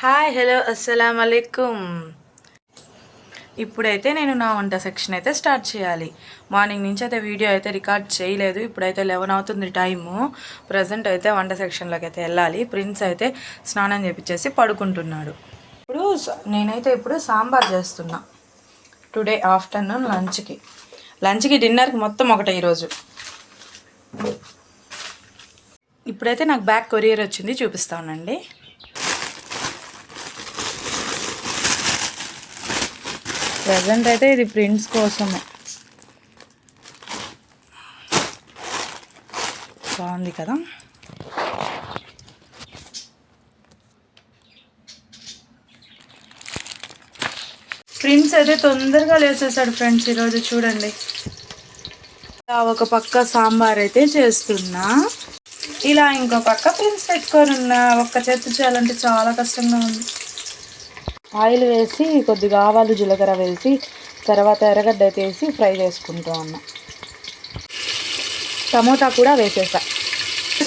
Hi hello అస్సలం అలైకుమ్ ఇప్పుడైతే నేను నా వంట సెక్షన్ అయితే స్టార్ట్ చేయాలి. మార్నింగ్ నుంచి అయితే వీడియో అయితే రికార్డ్ చేయలేదు. ఇప్పుడైతే లెవెన్ అవుతుంది టైము ప్రజెంట్ అయితే వంట సెక్షన్లోకి అయితే వెళ్ళాలి. ప్రిన్స్ అయితే స్నానం చేపించేసి పడుకుంటున్నాడు. ఇప్పుడు నేనైతే ఇప్పుడు సాంబార్ చేస్తున్నా. టుడే ఆఫ్టర్నూన్ లంచ్కి లంచ్కి డిన్నర్కి మొత్తం ఒకటే ఈరోజు. ఇప్పుడైతే నాకు బ్యాక్ కొరియర్ వచ్చింది. చూపిస్తానండి. ప్రజెంట్ అయితే ఇది ప్రింట్స్ కోసమే. బాగుంది కదా? ప్రింట్స్ అయితే తొందరగా లేసేసాడు ఫ్రెండ్స్ ఈరోజు చూడండి. ఇలా ఒక పక్క సాంబార్ అయితే చేస్తున్నా. ఇలా ఇంకో పక్క ప్రింట్స్ పెట్టుకొని ఉన్నా ఒక్క చేతి చేయాలంటే చాలా కష్టంగా ఉంది. ఆయిల్ వేసి కొద్దిగా ఆవాలు జీలకర్ర వేసి తర్వాత ఎర్రగడ్డ అయితే వేసి ఫ్రై చేసుకుంటూ ఉన్నా టమోటా కూడా వేసేసా.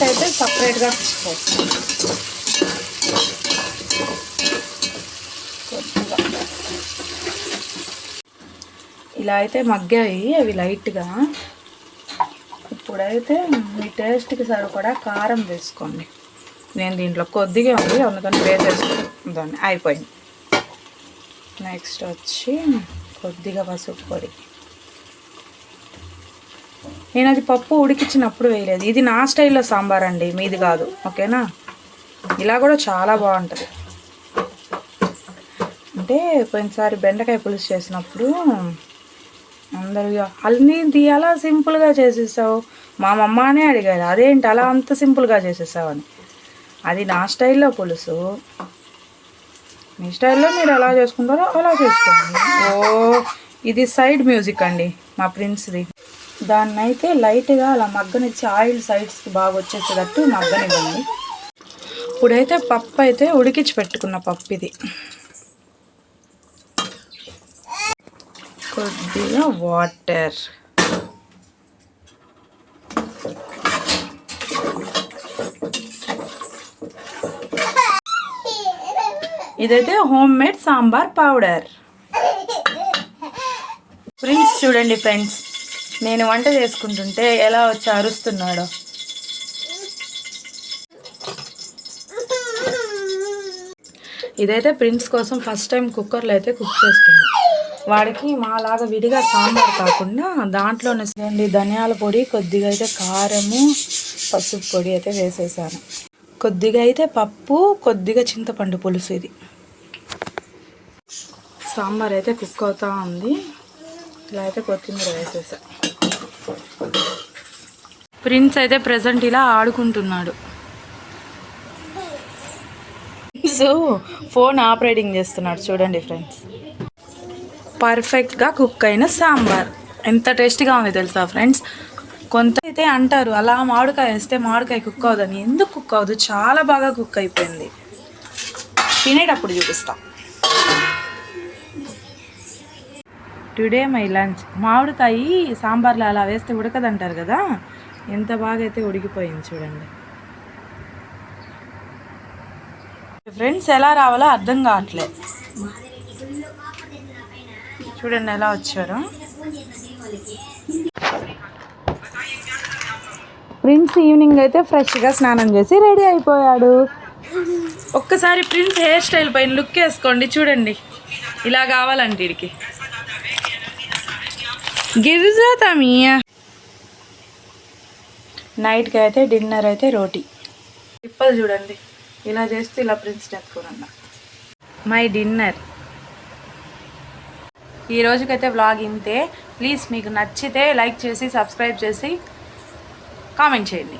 అయితే సపరేట్గా ఇలా అయితే మగ్గాయి అవి లైట్గా. ఇప్పుడైతే మీ టేస్ట్కి సరిపడా కారం వేసుకోండి. నేను దీంట్లో కొద్దిగా ఉంది అందుకని వేసేసుకుందాన్ని అయిపోయింది. నెక్స్ట్ వచ్చి కొద్దిగా పసుపు పొడి. నేను అది పప్పు ఉడికించినప్పుడు వేయలేదు. ఇది నా స్టైల్లో సాంబార్ అండి మీది కాదు ఓకేనా? ఇలా కూడా చాలా బాగుంటుంది. అంటే పోయినసారి బెండకాయ పులుసు చేసినప్పుడు అందరూ అన్నీ అలా సింపుల్గా చేసేసావు. మా మమ్మనే అడిగారు అదేంటి అలా అంత సింపుల్గా చేసేసావు? అని. అది నా స్టైల్లో పులుసు. మీ స్టైల్లో మీరు ఎలా చేసుకుంటారో అలా చేసుకోండి. ఓ ఇది సైడ్ మ్యూజిక్ అండి మా ప్రిన్స్ది. దాన్ని అయితే లైట్గా అలా మగ్గనిచ్చి ఆయిల్ సైడ్స్కి బాగా వచ్చేసేటట్టు మగ్గనివ్వండి. ఇప్పుడైతే పప్పు అయితే ఉడికించి పెట్టుకున్న పప్పు ఇది. కొద్దిగా వాటర్. ఇదైతే home made sambar powder. Friends చూడండి ఫ్రెండ్స్ నేను వంట చేసుకుంటుంటే ఎలా వచ్చి అరుస్తున్నాడో. ఇదైతే ప్రిన్స్ కోసం ఫస్ట్ టైం కుక్కర్లో అయితే కుక్ చేస్తుంది వాడికి మాలాగా విడిగా సాంబార్ కాకుండా దాంట్లోనే చూడండి ధనియాల పొడి కొద్దిగా అయితే కారము పసుపు పొడి అయితే వేసేసాను. కొద్దిగా అయితే పప్పు కొద్దిగా చింతపండు పులుసు ఇది. సాంబార్ అయితే కుక్ అవుతా ఉంది. ఇలా అయితే కొత్తిమీర వేసేసా. ప్రిన్స్ అయితే ప్రజెంట్ ఇలా ఆడుకుంటున్నాడు. సో ఫోన్ ఆపరేటింగ్ చేస్తున్నాడు చూడండి ఫ్రెండ్స్. పర్ఫెక్ట్గా కుక్ అయిన సాంబార్. ఎంత టేస్టీగా ఉంది తెలుసా ఫ్రెండ్స్? కొంత అయితే అంటారు అలా మామిడికాయ వేస్తే మామిడికాయ కుక్ అవ్వదని ఎందుకు కుక్ అవ్వదు? చాలా బాగా కుక్ అయిపోయింది. తినేటప్పుడు చూపిస్తా. Today my lunch. మామిడికాయ సాంబార్లో అలా వేస్తే ఉడకదంటారు కదా? ఎంత బాగా అయితే ఉడికిపోయింది చూడండి. ఫ్రెండ్స్ ఎలా రావాలో అర్థం కావట్లేదు చూడండి ఎలా వచ్చారు. ప్రిన్స్ ఈవినింగ్ అయితే ఫ్రెష్గా స్నానం చేసి రెడీ అయిపోయాడు. ఒక్కసారి ప్రిన్స్ హెయిర్ స్టైల్ పైన లుక్ వేసుకోండి చూడండి. ఇలా కావాలంటే వీడికి గిరిజాతమియా నైట్కి అయితే డిన్నర్ అయితే రోటీ. తిప్పలు చూడండి. ఇలా చేస్తే ఇలా ప్రిన్స్ నెత్తుకున్నా మై డిన్నర్ ఈ రోజుకైతే వ్లాగ్ ఇంతే. ప్లీజ్ మీకు నచ్చితే లైక్ చేసి సబ్స్క్రైబ్ చేసి కామెంట్ చేయండి.